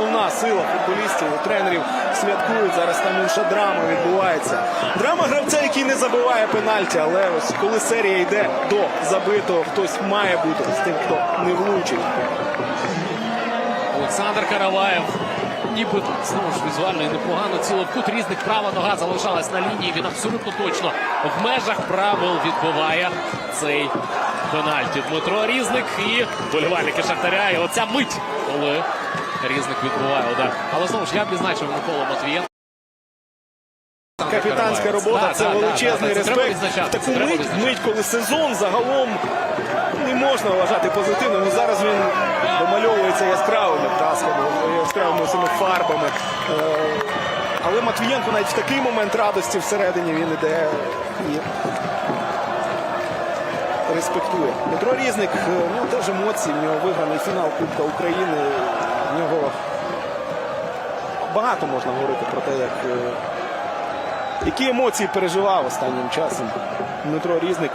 основна сила футболістів, тренерів святкують. Зараз там інша драма відбувається. Драма гравця, який не забиває пенальті, але ось коли серія йде до забитого, хтось має бути з тим, хто не влучить. Олександр Караваєв. Ніби знову ж візуально і непогано ціло в кут різних права нога залишалась на лінії. Він абсолютно точно в межах правил відбиває цей пенальті. Дмитро Різник і болівальники Шахтаря. І оця мить, коли Різник відбиває удар. Але знову ж я б відзначив Микола Матвієнко. Капітанська робота Да, це да, да, величезний да, треба респект. В таку мить, мить, коли сезон загалом не можна вважати позитивним. І зараз він домальовується яскравими красками, яскравими цими фарбами. Е, Але Матвієнко навіть в такий момент радості всередині він іде і респектує. Дмитро Різник, е, ну теж емоції. В нього виграний фінал Кубка України. Багато можна говорити про те, як. е, які емоції переживав останнім часом Дмитро Різник.